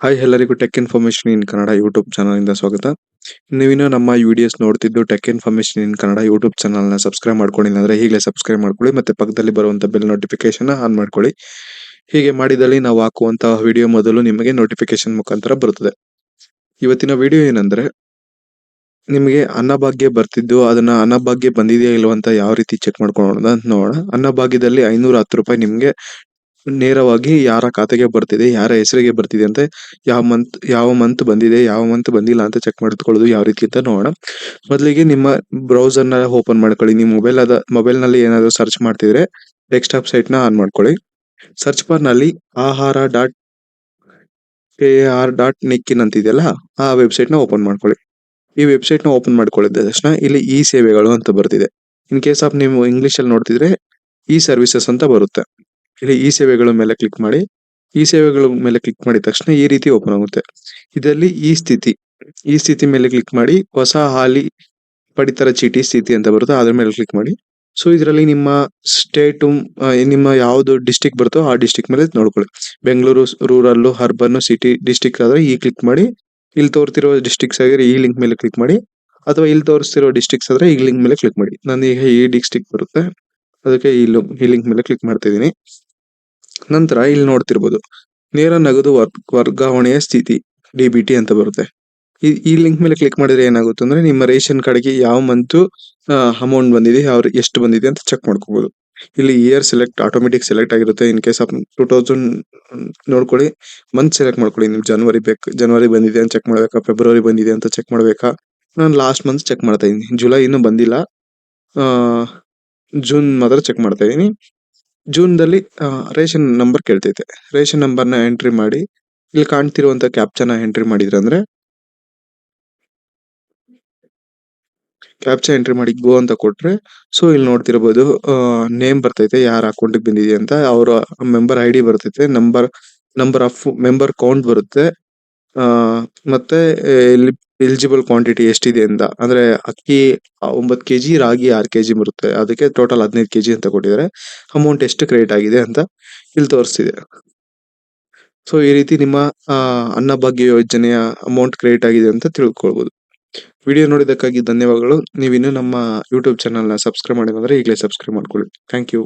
Hi ಎಲ್ಲರಿಗೂ tech information in Kannada YouTube channel ಇಂದ ಸ್ವಾಗತ. ನೀವಿನ್ನೂ ನಮ್ಮ videos ನೋಡ್ತಿದ್ದು tech information in Kannada YouTube ಚಾನಲ್ನ ಸಬ್ಸ್ಕ್ರೈಬ್ ಮಾಡ್ಕೊಂಡಿಲ್ಲ ಅಂದ್ರೆ ಈಗಲೇ ಸಬ್ಸ್ಕ್ರೈಬ್ ಮಾಡ್ಕೊಳ್ಳಿ ಮತ್ತೆ ಪಕ್ಕದಲ್ಲಿ ಬರುವಂತ ಬೆಲ್ ನೋಟಿಫಿಕೇಶನ್ ಆನ್ ಮಾಡ್ಕೊಳ್ಳಿ. ಹೀಗೆ ಮಾಡಿದಲ್ಲಿ ನಾವು ಹಾಕುವಂತಹ ವಿಡಿಯೋ ಮೊದಲು ನಿಮಗೆ ನೋಟಿಫಿಕೇಶನ್ ಮುಖಾಂತರ ಬರುತ್ತದೆ. ಇವತ್ತಿನ ವಿಡಿಯೋ ಏನಂದ್ರೆ, ನಿಮಗೆ ಅನ್ನಭಾಗ್ಯ ಬರ್ತಿದ್ದು, ಅದನ್ನ ಅನ್ನಭಾಗ್ಯ ಬಂದಿದೆಯಾ ಇಲ್ವಂತ ಯಾವ ರೀತಿ ಚೆಕ್ ಅಂತ ನೋಡೋಣ. ಅನ್ನಭಾಗ್ಯದಲ್ಲಿ ಐನೂರ ಹತ್ತು ರೂಪಾಯಿ ನಿಮ್ಗೆ ನೇರವಾಗಿ ಯಾರ ಖಾತೆಗೆ ಬರ್ತಿದೆ, ಯಾರ ಹೆಸರಿಗೆ ಬರ್ತಿದೆ ಅಂತ ಯಾವ ಮಂತ್ ಯಾವ ಮಂತ್ ಬಂದಿದೆ, ಯಾವ ಮಂತ್ ಬಂದಿಲ್ಲ ಅಂತ ಚೆಕ್ ಮಾಡಿಕೊಳ್ಳೋದು ಯಾವ ರೀತಿ ಅಂತ ನೋಡೋಣ. ಮೊದಲಿಗೆ ನಿಮ್ಮ ಬ್ರೌಸರ್ನ ಓಪನ್ ಮಾಡ್ಕೊಳ್ಳಿ. ನಿಮ್ಮ ಮೊಬೈಲ್ ಅದ ಮೊಬೈಲ್ನಲ್ಲಿ ಏನಾದ್ರು ಸರ್ಚ್ ಮಾಡ್ತಿದ್ರೆ ಡೆಸ್ಕ್ಟಾಪ್ ಸೈಟ್ನ ಆನ್ ಮಾಡ್ಕೊಳ್ಳಿ. ಸರ್ಚ್ ಬಾರ್ನಲ್ಲಿ Ahara dot K R dot ನಿಕ್ಕಿನ್ ಅಂತಿದೆಯಲ್ಲ, ಆ ವೆಬ್ಸೈಟ್ನ ಓಪನ್ ಮಾಡ್ಕೊಳ್ಳಿ. ಈ ವೆಬ್ಸೈಟ್ನ ಓಪನ್ ಮಾಡ್ಕೊಳ್ಳಿದ ತಕ್ಷಣ ಇಲ್ಲಿ ಈ ಸೇವೆಗಳು ಅಂತ ಬರ್ತಿದೆ. ಇನ್ ಕೇಸ್ ಆಫ್ ನೀವು ಇಂಗ್ಲಿಷ್ ಅಲ್ಲಿ ನೋಡ್ತಿದ್ರೆ ಈ ಸರ್ವಿಸಸ್ ಅಂತ ಬರುತ್ತೆ. ಇಲ್ಲಿ ಈ ಸೇವೆಗಳ ಮೇಲೆ ಕ್ಲಿಕ್ ಮಾಡಿ, ಈ ಸೇವೆಗಳ ಮೇಲೆ ಕ್ಲಿಕ್ ಮಾಡಿದ ತಕ್ಷಣ ಈ ರೀತಿ ಓಪನ್ ಆಗುತ್ತೆ. ಇದರಲ್ಲಿ ಈ ಸ್ಥಿತಿ ಈ ಸ್ಥಿತಿ ಮೇಲೆ ಕ್ಲಿಕ್ ಮಾಡಿ ಹೊಸ ಹಾಲಿ ಪಡಿತರ ಚೀಟಿ ಸ್ಥಿತಿ ಅಂತ ಬರುತ್ತೆ, ಅದ್ರ ಮೇಲೆ ಕ್ಲಿಕ್ ಮಾಡಿ. ಸೊ ಇದರಲ್ಲಿ ನಿಮ್ಮ ಸ್ಟೇಟು ನಿಮ್ಮ ಯಾವ್ದು ಡಿಸ್ಟಿಕ್ ಬರುತ್ತೋ ಆ ಡಿಸ್ಟಿಕ್ ಮೇಲೆ ನೋಡ್ಕೊಳ್ಳಿ. Bengaluru rural urban city district ಆದ್ರೆ ಈ ಕ್ಲಿಕ್ ಮಾಡಿ, ಇಲ್ಲಿ ತೋರ್ತಿರೋ ಡಿಸ್ಟಿಕ್ಸ್ ಆಗಿದ್ರೆ ಈ ಲಿಂಕ್ ಮೇಲೆ ಕ್ಲಿಕ್ ಮಾಡಿ, ಅಥವಾ ಇಲ್ಲಿ ತೋರಿಸ್ತಿರೋ ಡಿಸ್ಟಿಕ್ಸ್ ಆದ್ರೆ ಈ ಲಿಂಕ್ ಮೇಲೆ ಕ್ಲಿಕ್ ಮಾಡಿ. ನಾನು ಈಗ ಈ ಡಿಸ್ಟಿಕ್ ಬರುತ್ತೆ. ಅದಕ್ಕೆ ಈ ಈ ಲಿಂಕ್ ಮೇಲೆ ಕ್ಲಿಕ್ ಮಾಡ್ತಾ ಇದೀನಿ ನಂತರ ಇಲ್ಲಿ ನೋಡ್ತಿರ್ಬೋದು, ನೇರ ನಗದು ವರ್- ವರ್ಗಾವಣೆಯ ಸ್ಥಿತಿ ಡಿ ಅಂತ ಬರುತ್ತೆ. ಈ ಲಿಂಕ್ ಮೇಲೆ ಕ್ಲಿಕ್ ಮಾಡಿದ್ರೆ ಏನಾಗುತ್ತೆ ಅಂದ್ರೆ ನಿಮ್ಮ ರೇಷನ್ ಕಾರ್ಡ್ಗೆ ಯಾವ ಮಂತು ಅಮೌಂಟ್ ಬಂದಿದೆ ಯಾವ ಎಷ್ಟು ಬಂದಿದೆ ಅಂತ ಚೆಕ್ ಮಾಡ್ಕೋಬಹುದು ಇಲ್ಲಿ ಇಯರ್ ಸೆಲೆಕ್ಟ್ ಆಟೋಮೆಟಿಕ್ ಸೆಲೆಕ್ಟ್ ಆಗಿರುತ್ತೆ in case of two thousand ನೋಡ್ಕೊಳ್ಳಿ. ಮಂತ್ ಸೆಲೆಕ್ಟ್ ಮಾಡ್ಕೊಳ್ಳಿ ನಿಮ್ ಜನವರಿ ಬೇಕು ಜನವರಿ ಬಂದಿದೆ ಅಂತ ಚೆಕ್ ಮಾಡಬೇಕಾ ಫೆಬ್ರವರಿ ಬಂದಿದೆ ಅಂತ ಚೆಕ್ ಮಾಡ್ಬೇಕಾ? ನಾನು ಲಾಸ್ಟ್ ಮಂತ್ ಚೆಕ್ ಮಾಡ್ತಾ ಇದೀನಿ ಜುಲೈ ಇನ್ನೂ ಬಂದಿಲ್ಲ. ಜೂನ್ ಮಾತ್ರ ಚೆಕ್ ಮಾಡ್ತಾ ಇದ್ದೀನಿ ಜೂನ್ ದಲ್ಲಿ ರೇಷನ್ ನಂಬರ್ ಕೇಳ್ತೈತೆ. ರೇಷನ್ ನಂಬರ್ನ ಎಂಟ್ರಿ ಮಾಡಿ, ಇಲ್ಲಿ ಕಾಣ್ತಿರುವಂತ ಕ್ಯಾಪ್ಚನ ಎಂಟ್ರಿ ಮಾಡಿದ್ರೆ ಅಂದ್ರೆ ಕ್ಯಾಪ್ಚಾ ಎಂಟ್ರಿ ಮಾಡಿ ಗೋ ಅಂತ ಕೊಟ್ರೆ ಸೊ ಇಲ್ಲಿ ನೋಡ್ತಿರ್ಬೋದು ನೇಮ್ ಬರ್ತೈತೆ, ಯಾರ ಅಕೌಂಟ್ ಬಂದಿದೆ ಅಂತ. ಅವರ ಮೆಂಬರ್ ಐ ಡಿ ಬರ್ತೈತೆ number number of member count ಬರುತ್ತೆ. ಮತ್ತೆ ಮತ್ತೆ ಎಲಿಜಿಬಲ್ ಕ್ವಾಂಟಿಟಿ ಎಷ್ಟಿದೆ ಅಂತ. ಅಂದ್ರೆ ಅಕ್ಕಿ ಒಂಬತ್ತು ಕೆಜಿ, ರಾಗಿ ಆರು ಕೆಜಿ ಬರುತ್ತೆ. ಅದಕ್ಕೆ ಟೋಟಲ್ ಹದಿನೈದು ಕೆಜಿ ಅಂತ ಕೊಟ್ಟಿದ್ದಾರೆ. ಅಮೌಂಟ್ ಎಷ್ಟು ಕ್ರಿಯೇಟ್ ಆಗಿದೆ ಅಂತ ಇಲ್ಲಿ ತೋರಿಸ್ತಿದೆ. ಸೊ ಈ ರೀತಿ ನಿಮ್ಮ ಅನ್ನಭಾಗ್ಯ ಯೋಜನೆಯ ಅಮೌಂಟ್ ಕ್ರಿಯೇಟ್ ಆಗಿದೆ ಅಂತ ತಿಳ್ಕೊಳ್ಬಹುದು ವಿಡಿಯೋ ನೋಡಿದ್ದಕ್ಕಾಗಿ ಧನ್ಯವಾದಗಳು. ನೀವಿನ್ನು ನಮ್ಮ ಯೂಟ್ಯೂಬ್ ಚಾನಲ್ನ ಸಬ್ಸ್ಕ್ರೈಬ್ ಮಾಡಿದ್ರೆ ಈಗಲೇ ಸಬ್ಸ್ಕ್ರೈಬ್ ಮಾಡ್ಕೊಳ್ಳಿ. Thank you